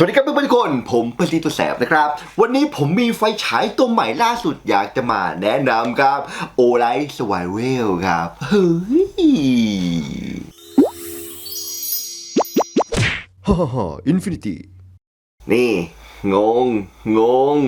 สวัสดีครับเพื่อนๆทุกคน ผมปรีตัวแสบนะครับ วันนี้ผมมีไฟฉายตัวใหม่ล่าสุดอยากจะมาแนะนำครับโอไลท์สวายเวลครับ เฮ้ยฮ่าฮ่าอินฟินิตี้นี่ งง งง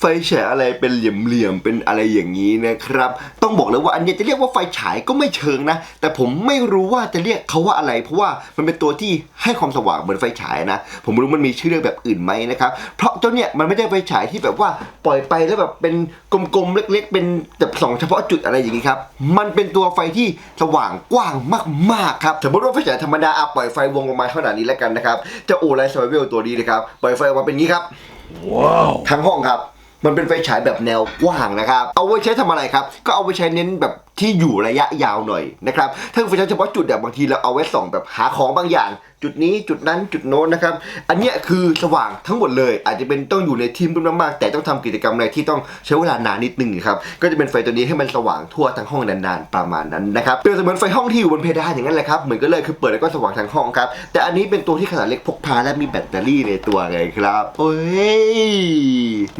ไฟฉายอะไรเป็นเหลี่ยมๆ เป็นอะไรอย่างนี้นะครับ ต้องบอกเลยว่าอันเนี้ยจะเรียกว่าไฟฉายก็ไม่เชิงนะ แต่ผมไม่รู้ว่าจะเรียกเขาว่าอะไร เพราะว่ามันเป็นตัวที่ให้ความสว่างเหมือนไฟฉายนะ ผมไม่รู้มันมีชื่อเรียกแบบอื่นไหมนะครับ เพราะเจ้าเนี่ยมันไม่ได้ไฟฉายที่แบบว่าปล่อยไปแล้วแบบเป็นกลมๆ เล็ก ๆ เป็นแบบสองเฉพาะจุดอะไรอย่างนี้ครับ มันเป็นตัวไฟที่สว่างกว้างมากๆครับ สมมติว่าไฟฉายธรรมดาอะปล่อยไฟวงประมาณขนาดนี้แล้วกันนะครับ เจ้าโอไลท์สวายเวลตัวนี้นะครับ ปล่อยไฟออกมาเป็นงนี้ครับ ทั้งห้องครับ มันเป็นไฟฉายแบบแนวกว้างนะครับ เอาไว้ใช้ทำอะไรครับ ก็เอาไว้ใช้เน้นแบบที่อยู่ระยะยาวหน่อยนะครับ ถ้าไฟฉายเฉพาะจุดแบบบางทีเราเอาไว้ส่องแบบหาของบางอย่าง จุดนี้จุดนั้นจุดโน้นนะครับ อันเนี้ยคือสว่างทั้งหมดเลย อาจจะเป็นต้องอยู่ในทีมมืดมากๆ แต่ต้องทำกิจกรรมอะไรที่ต้องใช้เวลานานนิดนึงครับก็จะเป็นไฟตัวนี้ให้มันสว่างทั่วทั้งห้องนานๆประมาณนั้นนะครับเปรียบเสมือนไฟห้องที่อยู่บนเพดานอย่างนั้นแหละครับเหมือนกันเลยคือเปิดแล้วก็สว่างทั้งห้องครับแต่อันนี้เป็นตัวที่ขนาดเล็กพกพาและมีแบตเตอรี่ในตัวเลยครับโอ้ย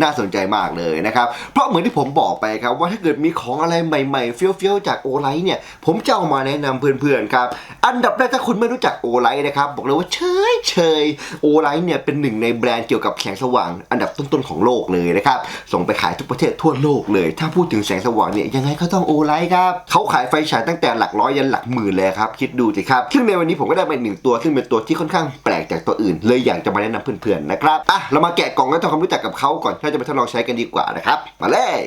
น่าสนใจมากเลยนะครับเพราะเหมือนที่ผมบอกไปครับว่าถ้าเกิดมีของอะไรใหม่ๆเฟี้ยวๆจากโอไลท์เนี่ยผมจะเอามาแนะนำเพื่อนๆครับอันดับแรกถ้าคุณไม่รู้จักโอไลท์นะครับบอกเลยว่าเฉยเฉยโอไลท์เนี่ยเป็นหนึ่งในแบรนด์เกี่ยวกับแสงสว่าง อันดับต้นๆของโลกเลยนะครับ ส่งไปขายทุกประเทศทั่วโลกเลย ถ้าพูดถึงแสงสว่างเนี่ยยังไงก็ต้องโอไลท์ครับเขาขายไฟฉายตั้งแต่หลักร้อยยันหลักหมื่นเลยครับ คิดดูสิครับซึ่งในวันนี้ผมก็ได้เป็นหนึ่งตัว ซึ่งเป็นตัวที่ค่อนข้างแปลกจากตัวอื่น เลยอยากจะมาแนะนำเพื่อนๆนะครับอะเรามาแกะกล่องแล้วทำความรู้จักกับเขาก่อนถ้าจะไปทดลองใช้กันดีกว่านะครับมาเลย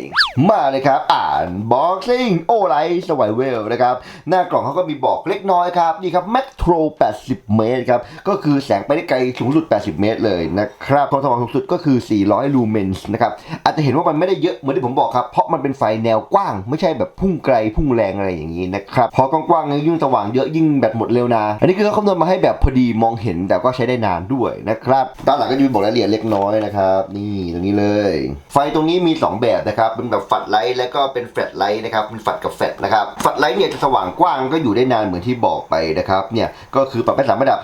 มาเลยครับ อ่าน boxing โอไลท์สวายเวลนะครับหน้ากล่องเขาก็มีบอกเล็กน้อยครับนี่ครับ Metro 80 เมตรครับ ก็คือแสงไปได้ไกลสูงสุด 80 เมตรเลยนะครับความสว่างสูงสุดก็คือ 400 ลูเมนส์นะครับ อาจจะเห็นว่ามันไม่ได้เยอะเหมือนที่ผมบอกครับ เพราะมันเป็นไฟแนวกว้าง ไม่ใช่แบบพุ่งไกลพุ่งแรงอะไรอย่างนี้นะครับ พอกว้างๆยิ่งสว่างเยอะยิ่งแบตหมดเร็วนะ อันนี้คือเขาคำนวณมาให้แบบพอดีมองเห็นแต่ก็ใช้ได้นานด้วยนะครับด้านหลังก็จะมีบอกรายละเอียดเล็กน้อยนะครับนี่ตรงนี้เลย ไฟตรงนี้มี 2 แบบนะครับเป็นแบบฝัดไลท์แล้วก็เป็นแฟลชไลท์นะครับเป็นฝัดกับแฟลชนะครับฝัดไลท์เนี่ยจะสว่างกว้างก็อยู่ได้นานเหมือนที่บอกไปนะครับเนี่ยก็คือปรับได้สามระดับ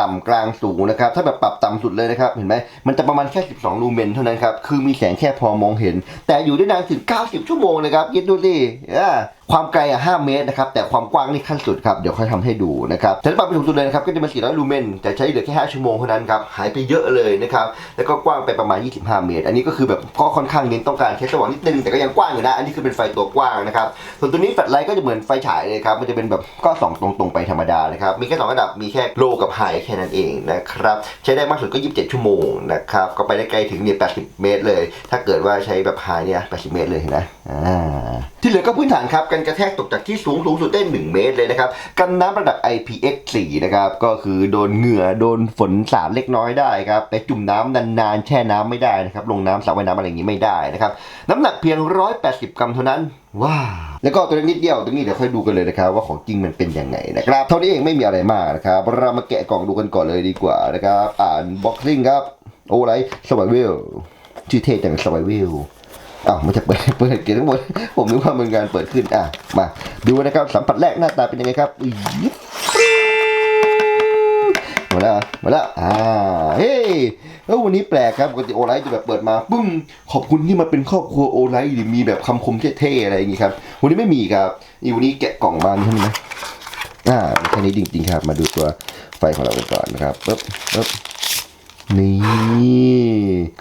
ต่ำกลางสูงนะครับ ถ้าแบบปรับต่ำสุดเลยนะครับ เห็นไหมมันจะประมาณแค่ 12 ลูเมนเท่านั้นครับ คือมีแสงแค่พอมองเห็น แต่อยู่ได้นานถึง 90 ชั่วโมงเลยครับคิดดูสิความไกลอะ5เมตรนะครับ แต่ความกว้างนี่ขั้นสุดครับ เดี๋ยวค่อยทำให้ดูนะครับแต่ถ้าปรับไปสูงสุดเลยนะครับ ก็จะเป็น400 ลูเมน แต่ใช้เหลือแค่ 5 ชั่วโมงเท่านั้นครับ หายไปเยอะเลยนะครับ แล้วก็กว้างไปประมาณ 25 เมตร อันนี้ก็คือแบบก็ค่อนข้างเน้นต้องการใช้สว่างนิดนึง แต่ก็ยังกว้างอยู่นะ อันนี้คือเป็นไฟตัวกว้างนะครับ ส่วนตัวนี้แฟลชไลท์ก็จะเหมือนไฟฉายเลยครับ มันจะเป็นแบบก็ส่องตรงๆไปธรรมดานะครับ มีแค่สองระดับ มีแค่โลกับไฮแค่นั้นเองนะครับ ใช้ได้มากสุดก็ 27 ชั่วโมงนะครับ ก็ไปได้ไกลถึงเนี่ย 80 เมตรเลย ถ้าเกิดว่าใช้แบบไฮเนี่ย 80 เมตรเลยนไหมอ่าที่เหลือก็พื้นฐานครับกันกระแทกตกจากที่สูงสูงสุดได้ 1 เมตรเลยนะครับ กันน้ำระดับ IPX4 นะครับ ก็คือโดนเหงื่อโดนฝนสาดเล็กน้อยได้ครับแต่จุ่มน้ำนานๆแช่น้ำไม่ได้นะครับลงน้ำสระว่ายน้ำอะไรอย่างนี้ไม่ได้นะครับน้ำหนักเพียง 180 กรัมเท่านั้น ว้าวแล้วก็ตัวเล็กนิดเดียวตรงนี้เดี๋ยวค่อยดูกันเลยนะครับว่าของจริงมันเป็นยังไงนะครับเท่านี้เองไม่มีอะไรมากนะครับเรามาแกะกล่องดูกันก่อนเลยดีกว่านะครับอ่านบ็อกซิ่งครับโอ้ไรสวายเวลชื่อเท่จังสวายเวลอ้าวมันจะเปิดเปิดเกียทั้งหมด ผมนึกว่ามันการเปิดขึ้นอะมาดูนะครับสัมผัสแรกหน้าตาเป็นยังไงครับอุ๊ยมาแล้วมาแล้วอ่าเฮ้ แล้ววันนี้แปลกครับปกติโอไลท์จะแบบเปิดมาปึ้งขอบคุณที่มาเป็นครอบครัวโอไลท์ดิมีแบบคำคมเท่ๆอะไรอย่างงี้ครับวันนี้ไม่มีครับนี่วันนี้แกะกล่องมาใช่ไหมอ่าแค่นี้จริงๆครับ มาดูตัวไฟของเรากันก่อนนะครับปึ๊บปึ๊บนี่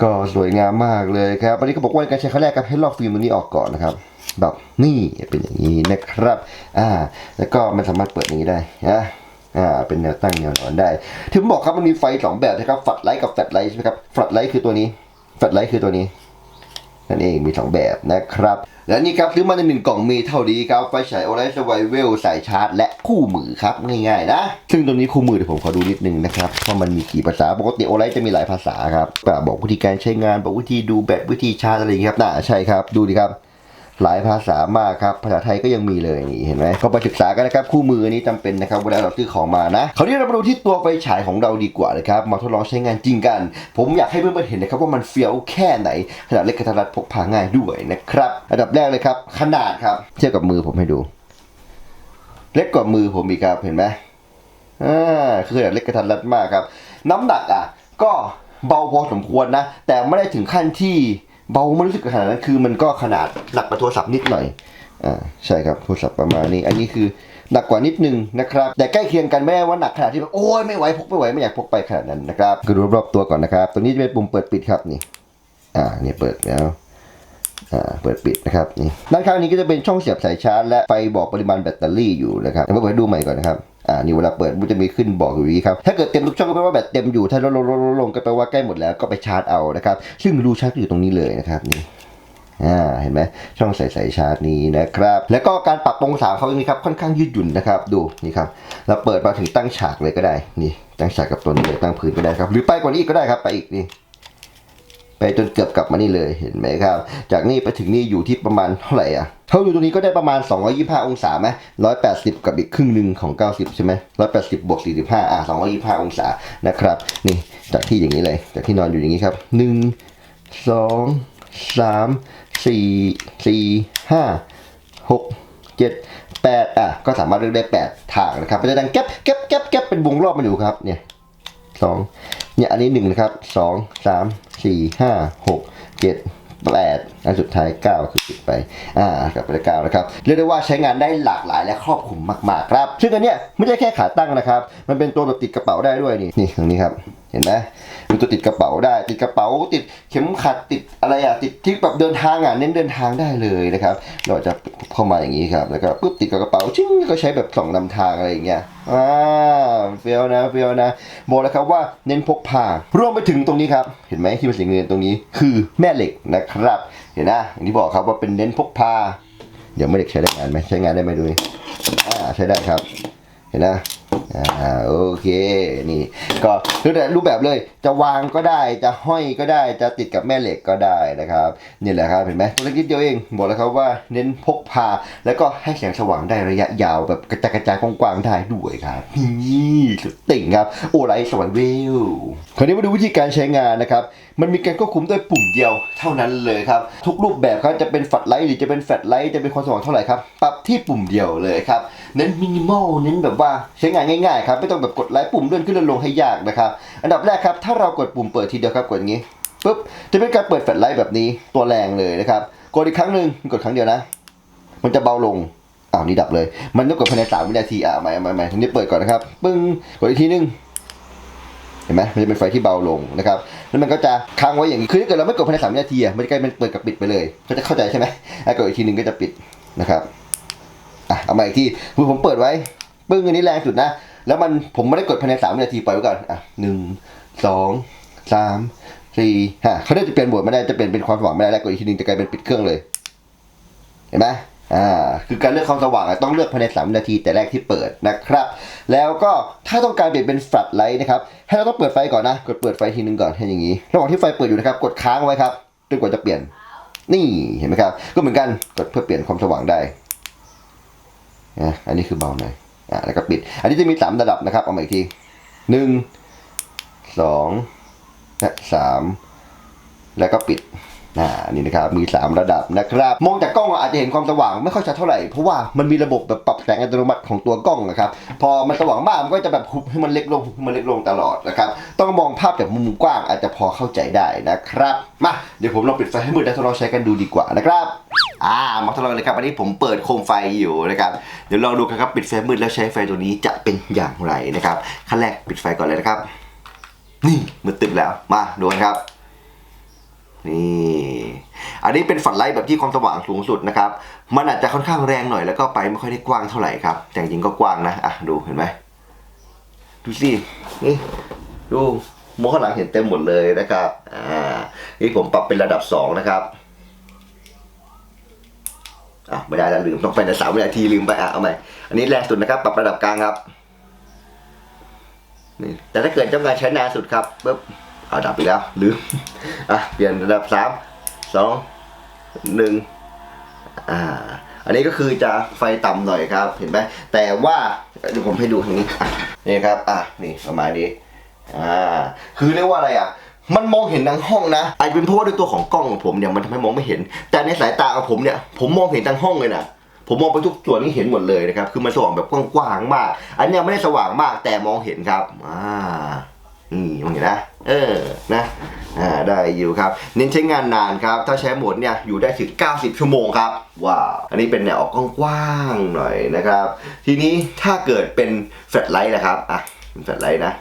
ก็สวยงามมากเลยครับวันนี้ก็บอกว่าการใช้ครั้งแรกครับให้ลอกฟิล์มตัวนี้ออกก่อนนะครับแบบนี่เป็นอย่างนี้นะครับ อ่า แล้วก็มันสามารถเปิดอย่างนี้ได้นะ อ่าเป็นแนวตั้งแนวนอนได้ที่ผมบอกครับมันมีไฟสองแบบนะครับฝัดไลท์กับแฟลชไลท์ใช่ไหมครับฝัดไลท์คือตัวนี้แฟลชไลท์คือตัวนี้นั่นเองมีสองแบบนะครับ และนี่ครับซื้อมาในหนึ่งกล่องมีเท่านี้ครับไฟฉายโอไลท์สวายเวลสายชาร์จ และคู่มือครับง่ายๆนะ ซึ่งตรงนี้คู่มือเดี๋ยวผมขอดูนิดนึงนะครับว่ามันมีกี่ภาษาปกติโอไลท์จะมีหลายภาษาครับแบบบอกวิธีการใช้งานบอกวิธีดูแบตวิธีชาร์จอะไรอย่างเงี้ยครับน่าใช่ครับดูดิครับ หลายภาษามากครับภาษาไทยก็ยังมีเลยนี่เห็นไหมก็ไปศึกษากันนะครับคู่มือนี้จำเป็นนะครับเวลาเราซื้อของมานะคราวนี้เรามาดูที่ตัวไฟฉายของเราดีกว่านะครับมาทดลองใช้งานจริงกัน ผมอยากให้เพื่อนๆเห็นนะครับว่ามันเฟี้ยวแค่ไหนขนาดเล็กกระทัดรัดพกพาง่ายด้วยนะครับอันดับแรกเลยครับขนาดครับเทียบกับมือผมให้ดู เล็กกว่ามือผมอีกครับเห็นไหมอ่าคือขนาดเล็กกระทัดรัดมากครับ น้ำหนักอะ ก็เบาพอสมควรนะ แต่ไม่ได้ถึงขั้นที่ เบาไม่รู้สึกขนาดนั้นคือมันก็ขนาดหนักกว่าโทรศัพท์นิดหน่อยอ่าใช่ครับโทรศัพท์ประมาณนี้ อันนี้คือหนักกว่านิดนึงนะครับ แต่ใกล้เคียงกันไม่ได้ว่าหนักขนาดที่แบบโอ้ยไม่ไหวพกไม่ไหวไม่อยากพกไปขนาดนั้นนะครับก็ดูรอบตัวก่อนนะครับ ตัวนี้จะเป็นปุ่มเปิดปิดครับนี่อ่านี่เปิดแล้วอ่าเปิดปิดนะครับนี่ด้านข้างนี้ก็จะเป็นช่องเสียบสายชาร์จและไฟบอกปริมาณแบตเตอรี่อยู่นะครับเดี๋ยวมาเปิดดูใหม่ก่อนนะครับ อ่านี่เวลาเปิดมันจะมีขึ้นบอกอยู่นี้ครับถ้าเกิดเต็มทุกช่องก็แปลว่าแบตเต็มอยู่ถ้าลดลงลดลงก็แปลว่าใกล้หมดแล้วก็ไปชาร์จเอานะครับซึ่งรูชาร์จอยู่ตรงนี้เลยนะครับนี่อ่าเห็นไหมช่องใส่สชาร์จนี้นะครับ แล้วก็การปรับองศาเขาอย่างนี้ครับค่อนข้างยืดหยุ่นนะครับดูนี่ครับเราเปิดมาถึงตั้งฉากเลยก็ได้นี่ตั้งฉากกับตัวนี้เลยตั้งพื้นก็ได้ครับ หรือไปกว่านี้ก็ได้ครับไปอีกนี่ ไปจนเกือบกลับมานี่เลยเห็นไหมครับ จากนี่ไปถึงนี่อยู่ที่ประมาณเท่าไหร่อะเท่าอยู่ตรงนี้ก็ได้ประมาณ 225 องศาไหม180 กับอีกครึ่งหนึ่งของ 90 ใช่ไหม180 บวก 45 อะ 225 องศานะครับ นี่จากที่อย่างนี้เลย จากที่นอนอยู่อย่างนี้ครับ 1 2 3 4 4 5 6 7 8 อะ ก็สามารถเลือกได้ 8 ทางนะครับ มันจะดังแก๊บแก๊บแก๊บแก๊บเป็นวงรอบมันอยู่ครับ เนี่ยสองเนี่ย อันนี้หนึ่งนะครับสอง สี่ห้าหกเจ็ดแปดอันสุดท้ายเก้าคือปิดไป อ่ากลับไปที่เก้านะครับ เรียกได้ว่าใช้งานได้หลากหลายและครอบคลุมมากๆครับ ซึ่งอันเนี้ยไม่ใช่แค่ขาตั้งนะครับ มันเป็นตัวแบบติดกระเป๋าได้ด้วยนี่ นี่ตรงนี้ครับ เห็นไหมมีตัวติดกระเป๋าได้ ติดกระเป๋าติดเข็มขัดติดอะไรอะติดที่แบบเดินทางอะเน้นเดินทางได้เลยนะครับ เราจะเข้ามาอย่างนี้ครับ แล้วก็ปุ๊บติดกับกระเป๋าชิ้งก็ใช้แบบส่องนำทางอะไรอย่างเงี้ยอ่าเฟียวนะเฟียวนะบอกแล้วครับว่าเน้นพกพารวมไปถึงตรงนี้ครับ เห็นไหมที่เป็นสีเงินตรงนี้คือแม่เหล็กนะครับ เห็นนะอย่างที่บอกครับว่าเป็นเน้นพกพาเดี๋ยวแม่เหล็กใช้ได้งานไหมใช้งานได้ไหมดูอ่าใช้ได้ครับ เห็นนะ อ่าโอเคนี่ ก็แล้วแต่รูปแบบเลยจะวางก็ได้จะห้อยก็ได้จะติดกับแม่เหล็กก็ได้นะครับนี่แหละครับเห็นไหมตัวเล็กนิดเดียวเองบอกแล้วครับว่าเน้นพกพา แล้วก็ให้แสงสว่างได้ระยะยาวแบบกระจายกระจายกว้างๆได้ด้วยครับนี่สุดติ่งครับ โอไลท์สวรรค์เวลคราวนี้มาดูวิธีการใช้งานนะครับ มันมีการควบคุมด้วยปุ่มเดียวเท่านั้นเลยครับ ทุกรูปแบบครับจะเป็นฝัดไลท์หรือจะเป็นแฟลชไลท์จะเป็นความสว่างเท่าไหร่ครับปรับที่ปุ่มเดียวเลยครับเน้นมินิมอลเน้นแบบว่าใช้งานง่ายๆครับไม่ต้องแบบกดไลค์ปุ่มเลื่อนขึ้นเลื่อนลงให้ยากนะครับอันดับแรกครับถ้าเรากดปุ่มเปิดทีเดียวครับกดอย่างนี้ปุ๊บจะเป็นการเปิดแฟลชไลท์แบบนี้ตัวแรงเลยนะครับกดอีกครั้งหนึ่งกดครั้งเดียวนะ มันจะเบาลงอ้าวนี่ดับเลย มันต้องกดภายในสามวินาทีอะใหม่ใหม่ใหม่ทีนี้เปิดก่อนนะครับปึ้งกดอีกทีหนึงเห็นไหมมันจะเป็นไฟที่เบาลงนะครับ แล้วมันก็จะค้างไว้อย่างนี้ คือถ้าเกิดเราไม่กดภายในสามวินาทีอะมันจะกลายเป็นเปิดกับปิดไปเลยเขาจะเข้าใจใช่ไหมแล้กดอีกทีหนึ่งก็จะปิดนะครับ อะเอามาอีกทีคือผมเปิดไว้ปึ้งอันนี้แรงสุดนะ แล้วมันผมไม่ได้กดภายในสามวินาทีปล่อยไว้ก่อนอะหนึ่งสองสามสี่ห้าเขาได้จะเปลี่ยนโหมดไม่ได้จะเปลี่ยนเป็นความสว่างไม่ได้แล้วกดอีกทีหนึ่งจะกลายเป็นปิดเครื่องเลย เห็นไหมอ่าคือการเลือกความสว่างอะต้องเลือกภายใน3วินาทีแต่แรกที่เปิดนะครับ แล้วก็ถ้าต้องการเปลี่ยนเป็นแฟลชไลท์นะครับให้เราต้องเปิดไฟก่อนนะ กดเปิดไฟทีนึงก่อนให้อย่างนี้ ระหว่างที่ไฟเปิดอยู่นะครับ กดค้างไว้ครับจนกว่าจะเปลี่ยน นี่เห็นไหมครับ ก็เหมือนกันกดเพื่อเปลี่ยนความสว่างได้ นะอันนี้คือเบาหน่อยอ่าแล้วก็ปิด อันนี้จะมีสามระดับนะครับ เอามาอีกทีหนึ่งสองและสามแล้วก็ปิดอ่านี่นะครับมี 3 ระดับนะครับ มองจากกล้องอาจจะเห็นความสว่างไม่ค่อยชัดเท่าไหร่เพราะว่ามันมีระบบแบบปรับแสงอัตโนมัติของตัวกล้องนะครับพอมันสว่างมากมันก็จะแบบหุบให้มันเล็กลงหุบให้มันเล็กลงตลอดนะครับต้องมองภาพจากมุมกว้างอาจจะพอเข้าใจได้นะครับมาเดี๋ยวผมลองปิดไฟให้มืดแล้วทดลองใช้กันดูดีกว่านะครับ อ่ามาทดลองเลยครับอันนี้ผมเปิดโคมไฟอยู่นะครับเดี๋ยวลองดูกันครับปิดไฟมืดแล้วใช้ไฟตัวนี้จะเป็นอย่างไรนะครับขั้นแรกปิดไฟก่อนเลยนะครับ นี่มืดตึ๊บแล้วมาดูกันครับ นี่อันนี้เป็นฝันไลท์แบบที่ความสว่างสูงสุดนะครับ มันอาจจะค่อนข้างแรงหน่อยแล้วก็ไปไม่ค่อยได้กว้างเท่าไหร่ครับ แต่จริงๆก็กว้างนะอะดูเห็นไหมดูสินี่ดูโมข้างหลังเห็นเต็มหมดเลยนะครับอ่านี่ผมปรับเป็นระดับสองนะครับ อะไม่ได้แล้วลืมต้องไปในสามวินาทีลืมไปอะเอาใหม่อันนี้แรงสุดนะครับปรับระดับกลางครับนี่แต่ถ้าเกิดต้องการใช้นานสุดครับปุ๊บเอาดับไปแล้วลืมอะเปลี่ยนระดับสามสองหนึ่งอ่าอันนี้ก็คือจะไฟต่ำหน่อยครับเห็นไหมแต่ว่าเดี๋ยวผมให้ดูทางนี้นี่ครับอะนี่ประมาณนี้อ่าคือเรียกว่าอะไรอะ มันมองเห็นทั้งห้องนะอาจจะเป็นเพราะว่าด้วยตัวของกล้องของผมเนี่ยมันทำให้มองไม่เห็น แต่ในสายตาของผมเนี่ยผมมองเห็นทั้งห้องเลยนะผมมองไปทุกส่วนนี่เห็นหมดเลยนะครับคือมันสว่างแบบกว้างๆมาก อันเนี้ยไม่ได้สว่างมากแต่มองเห็นครับอ่านี่มองเห็นนะ เออนะอ่าได้อยู่ครับ เน้นใช้งานนานครับ ถ้าใช้หมดเนี่ยอยู่ได้ถึง 90 ชั่วโมงครับว้าวอันนี้เป็นแนวออกกว้างๆหน่อยนะครับ ทีนี้ถ้าเกิดเป็นแฟลชไลท์นะครับอะเป็นแฟลชไลท์นะ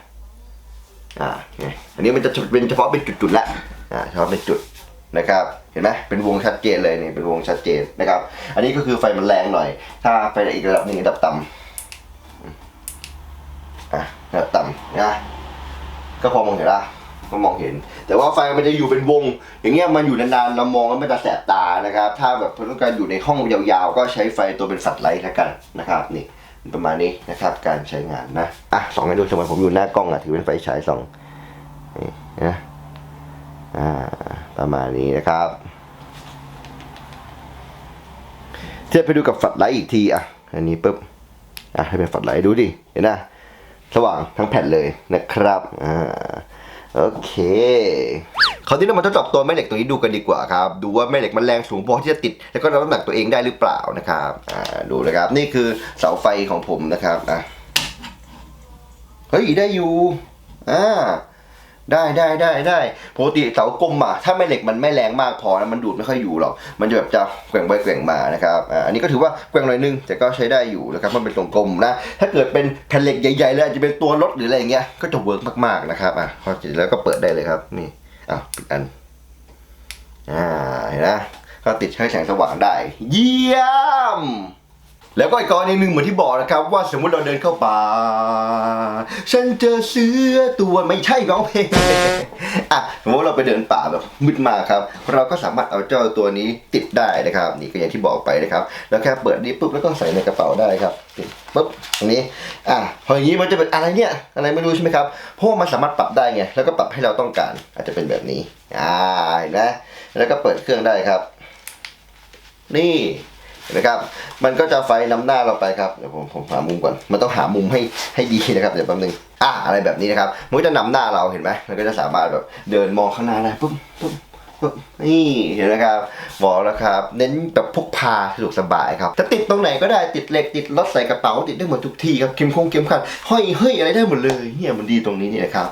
อ่าอันนี้มันจะเป็นเฉพาะเป็นจุดๆละอ่าเฉพาะเป็นจุดนะครับเห็นไหมเป็นวงชัดเจนเลยนี่เป็นวงชัดเจนนะครับ อันนี้ก็คือไฟมันแรงหน่อย ถ้าไฟอีกระดับหนึ่งระดับต่ำอะระดับต่ำนะก็พอมองเห็นละก็มองเห็น แต่ว่าไฟมันจะอยู่เป็นวง อย่างเงี้ยมันอยู่นานๆเรามองแล้วมันจะแสบตานะครับ ถ้าแบบต้องการอยู่ในห้องยาวๆ ก็ใช้ไฟตัวเป็นฝัดไลท์แล้วกันนะครับนี่ ประมาณนี้นะครับ การใช้งานนะอะสองให้ดูสมมติผมอยู่หน้ากล้องอะถือเป็นไฟฉายสองนี่นะอ่าประมาณนี้นะครับเทียบไปดูกับฝัดไลท์อีกทีอะอันนี้ปุ๊บอะให้เป็นฝัดไลท์ดูดิเห็นนะสว่างทั้งแผ่นเลยนะครับอ่าโอเค คราวนี้เรามาทดสอบตัวแม่เหล็กตัวนี้ดูกันดีกว่าครับ ดูว่าแม่เหล็กมันแรงสูงพอที่จะติด แล้วก็รับน้ำหนักตัวเองได้หรือเปล่านะครับอ่าดูนะครับ นี่คือเสาไฟของผมนะครับอะเฮ้ยได้อยู่อ่าได้ได้ได้ได้ปกติเสากลมอะถ้าแม่เหล็กมันไม่แรงมากพอนะมันดูดไม่ค่อยอยู่หรอกมันจะแบบจะแกว่งไปแกว่งมานะครับอ่าอันนี้ก็ถือว่าแกว่งหน่อยนึงแต่ก็ใช้ได้อยู่นะครับมันเป็นทรงกลมนะถ้าเกิดเป็นแผ่นเหล็กใหญ่ๆเลยอาจจะเป็นตัวรถหรืออะไรอย่างเงี้ยก็จะเวิร์กมากๆนะครับอะพอเสร็จแล้วก็เปิดได้เลยครับนี่ อ้าปิดอัน อ่าเห็นนะก็ติดให้แสงสว่างได้ เยี่ยม แล้วก็อีกกรณีหนึ่งเหมือนที่บอกนะครับ ว่าสมมุติเราเดินเข้าป่า ฉันเจอเสือตัวไม่ใช่ร้องเพลงอะสมมติเราไปเดินป่าแบบมืดมากครับ เราก็สามารถเอาเจ้าตัวนี้ติดได้นะครับ นี่ก็อย่างที่บอกไปนะครับ แล้วแค่เปิดนี้ปุ๊บแล้วก็ใส่ในกระเป๋าได้ครับปุ๊บตรงนี้อะพออย่างนี้มันจะเป็นอะไรเนี่ยอะไรไม่รู้ใช่ไหมครับเพราะว่ามันสามารถปรับได้ไงแล้วก็ปรับให้เราต้องการ อาจจะเป็นแบบนี้อ่าเห็นไหมแล้วก็เปิดเครื่องได้ครับ นี่ นะครับ มันก็จะไฟนำหน้าเราไปครับ เดี๋ยวผมผมหามุมก่อน มันต้องหามุมให้ให้ดีนะครับ เดี๋ยวแป๊บนึง อ่าอะไรแบบนี้นะครับ มันก็จะนำหน้าเราเห็นไหมมันก็จะสามารถแบบเดินมองข้างหน้าได้ปุ๊บปุ๊บปุ๊บนี่เห็นไหมครับบอกแล้วครับ เน้นแบบพกพาสะดวกสบายครับจะติดตรงไหนก็ได้ติดเหล็กติดรถใส่กระเป๋าติดได้หมดทุกที่ครับเข็มคงเข็มขัดห้อยเฮ้ยอะไรได้หมดเลยเนี่ยมันดีตรงนี้นี่นะครับ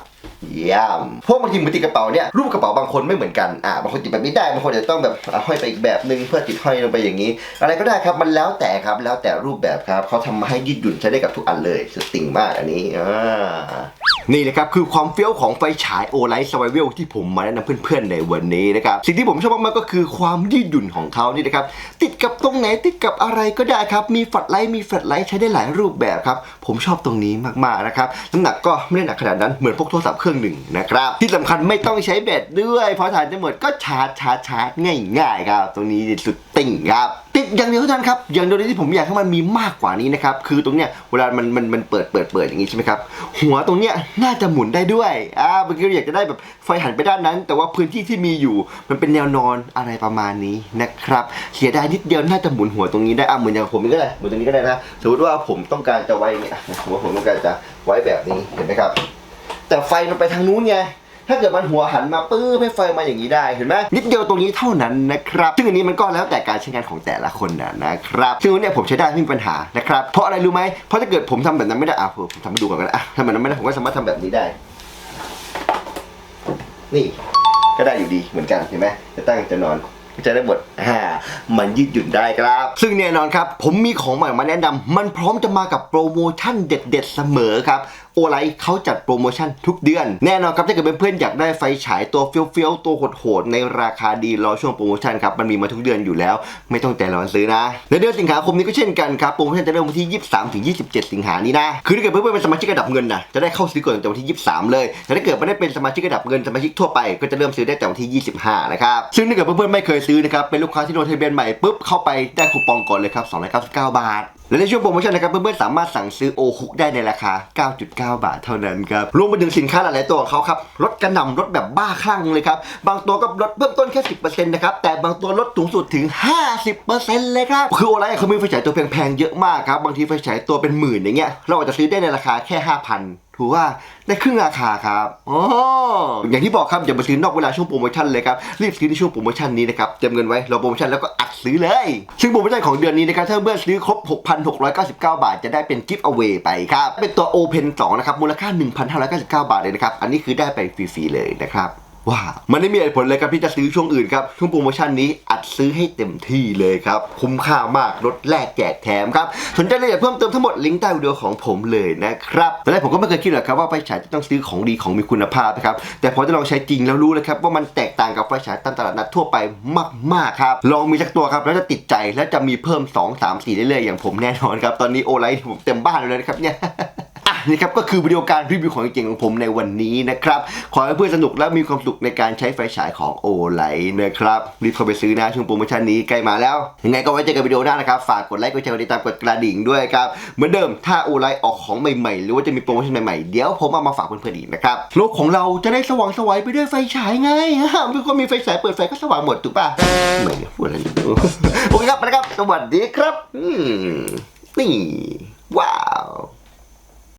เยี่ยมพวกบางทีมือติดกระเป๋าเนี่ยรูปกระเป๋าบางคนไม่เหมือนกันอ่าบางคนติดแบบนี้ได้บางคนจะต้องแบบห้อยไปอีกแบบนึงเพื่อติดห้อยลงไปอย่างนี้ อะไรก็ได้ครับมันแล้วแต่ครับแล้วแต่รูปแบบครับเขาทำมาให้ยืดหยุ่นใช้ได้กับทุกอันเลยสุดติ่งมากอันนี้อ่า นี่แหละครับคือความเฟี้ยวของไฟฉายโอไลท์สไวเวลที่ผมมาแนะนำเพื่อนๆในวันนี้นะครับสิ่งที่ผมชอบมากๆก็คือความยืดหยุ่นของเขานี่นะครับติดกับตรงไหนติดกับอะไรก็ได้ครับมีฟลชไลท์มีแฟลชไลท์ใช้ได้หลายรูปแบบครับผมชอบตรงนี้มากๆนะครับน้ำหนักก็ไม่ได้หนักขนาดนั้นเหมือนพกโทรศัพท์เครื่องหนึ่งนะครับที่สำคัญไม่ต้องใช้แบตด้วยพอถ่านจะหมดก็ชาร์จชาร์จชาร์จง่ายๆครับตรงนี้สุดติ่งครับ ติดอย่างเดียวเท่านั้นครับอย่างเดียวที่ผมอยากให้มันมีมากกว่านี้นะครับคือตรงเนี้ยเวลามันมันมันเปิดเปิดเปิดอย่างนี้ใช่ไหมครับหัวตรงเนี้ยน่าจะหมุนได้ด้วยอ่าบางทีเราอยากจะได้แบบไฟหันไปด้านนั้น แต่ว่าพื้นที่ที่มีอยู่มันเป็นแนวนอนอะไรประมาณนี้นะครับเสียดายนิดเดียวน่าจะหมุนหัวตรงนี้ได้อะเหมือนอย่างผมนี่ก็ได้เหมือนตรงนี้ก็ได้นะสมมติว่าผมต้องการจะไว้อย่างเงี้ยสมมติว่าผมต้องการจะไว้แบบนี้เห็นไหมครับ แต่ไฟมันไปทางนู้นไง ถ้าเกิดมันหัวหันมาปื้อให้ไฟมาอย่างนี้ได้เห็นไหมนิดเดียวตรงนี้เท่านั้นนะครับซึ่งอันนี้มันก็แล้วแต่การใช้งานของแต่ละคนนะนะครับซึ่งอันเนี้ยผมใช้ได้ไม่มีปัญหานะครับเพราะอะไรรู้ไหมเพราะถ้าเกิดผมทำแบบนั้นไม่ได้อะผมทำให้ดูก่อนก็ได้อะถ้าแบบนั้นไม่ได้ผมก็สามารถทำแบบนี้ได้ นี่ก็ได้อยู่ดีเหมือนกันเห็นไหมจะตั้งจะนอนจะได้หมดอ่ามันยืดหยุ่นได้ครับ ซึ่งแน่นอนครับ ผมมีของใหม่มาแนะนำมันพร้อมจะมากับโปรโมชั่นเด็ด ๆ เสมอครับ โอไลท์เขาจัดโปรโมชั่นทุกเดือน แน่นอนครับถ้าเกิดเพื่อนๆอยากได้ไฟฉายตัวเฟี้ยวๆตัวโหดๆในราคาดีรอช่วงโปรโมชั่นครับมันมีมาทุกเดือนอยู่แล้ว ไม่ต้องแต่รอซื้อนะในเดือนสิงหาคมนี้ก็เช่นกันครับโปรโมชั่นจะเริ่มวันที่ 23ถึง27 สิงหานี้นะคือถ้าเกิดเพื่อนๆเป็นสมาชิกระดับเงินนะจะได้เข้าซื้อก่อนตั้งแต่วันที่ 23 เลยแต่ถ้าเกิดไม่ได้เป็นสมาชิกระดับเงินสมาชิกทั่วไปก็จะเริ่มซื้อได้แต่วันที่ 25 นะครับซึ่งถ้าเกิดเพื่อนๆไม่เคยซื้อนะครับเป็นลูกค้าที่ลงทะเบียนใหม่ปุ๊บเข้าไปได้คูปองก่อนเลยครับ299 บาท และในช่วงโปรโมชั่นนะครับเพื่อนๆสามารถสั่งซื้อโอฮุกได้ในราคา 9.9 บาทเท่านั้นครับรวมไปถึงสินค้าหลายๆตัวของเขาครับลดกระหน่ำลดแบบบ้าคลั่งเลยครับบางตัวก็ลดเพิ่มต้นแค่ 10%นะครับแต่บางตัวลดสูงสุดถึง 50%เลยครับคือโอไลเขามีไฟฉายตัวแพงๆเยอะมากครับบางทีไฟฉายตัวเป็นหมื่นอย่างเงี้ยเราอาจจะซื้อได้ในราคาแค่ 5,000 ถือว่าได้ครึ่งราคาครับอ๋ออย่างที่บอกครับอย่ามาซื้อนอกเวลาช่วงโปรโมชั่นเลยครับ รีบซื้อในช่วงโปรโมชั่นนี้นะครับเตรียมเงินไว้รอโปรโมชั่นแล้วก็อัดซื้อเลย ซึ่งโปรโมชั่นของเดือนนี้นะครับถ้าเมื่อซื้อครบ 6,699 บาท จะได้เป็นกิฟต์เอาไว้ไปครับ เป็นตัว Open 2 นะครับ มูลค่า 1,599 บาทเลยนะครับ อันนี้คือได้ไปฟรีๆเลยนะครับ ว้ามันไม่มีเหตุผลเลยครับที่จะซื้อช่วงอื่นครับช่วงโปรโมชั่นนี้อัดซื้อให้เต็มที่เลยครับ คุ้มค่ามากลดแลกแจกแถมครับสนใจรายละเอียดเพิ่มเติมทั้งหมดลิงก์ใต้วิดีโอของผมเลยนะครับตอนแรกผมก็ไม่เคยคิดหรอกครับว่าไฟฉายจะต้องซื้อของดีของมีคุณภาพนะครับแต่พอจะลองใช้จริงแล้วรู้เลยครับว่ามันแตกต่างกับไฟฉายตามตลาดนัดทั่วไปมากๆครับลองมีสักตัวครับแล้วจะติดใจและจะมีเพิ่ม 2 3 4เรื่อยๆอย่างผมแน่นอนครับตอนนี้โอไลท์ผมเต็มบ้านเลยนะครับเนี่ย อะนี่ครับก็คือวิดีโอการรีวิวของจริงของผมในวันนี้นะครับ ขอให้เพื่อนสนุกและมีความสุขในการใช้ไฟฉายของโอไลนะครับรีบเข้าไปซื้อนะช่วงโปรโมชั่นนี้ใกล้มาแล้วยังไงก็ไว้เจอกันวิดีโอหน้านะครับ ฝากกดไลค์กดแชร์กดติดตามกดกระดิ่งด้วยครับเหมือนเดิมถ้าโอไลออกของใหม่ๆ หรือว่าจะมีโปรโมชั่นใหม่ๆเดี๋ยวผมเอามาฝากเพื่อนๆอีกนะครับโลกของเราจะได้สว่างไสวัยไปด้วยไฟฉายไงทุกคนมีไฟฉายเปิดไฟก็สว่างหมดถูกป่ะไม่เนี่ยพูดอะไรอยู่โอเคครับนะครับสวัสดีครับนี่ว้าว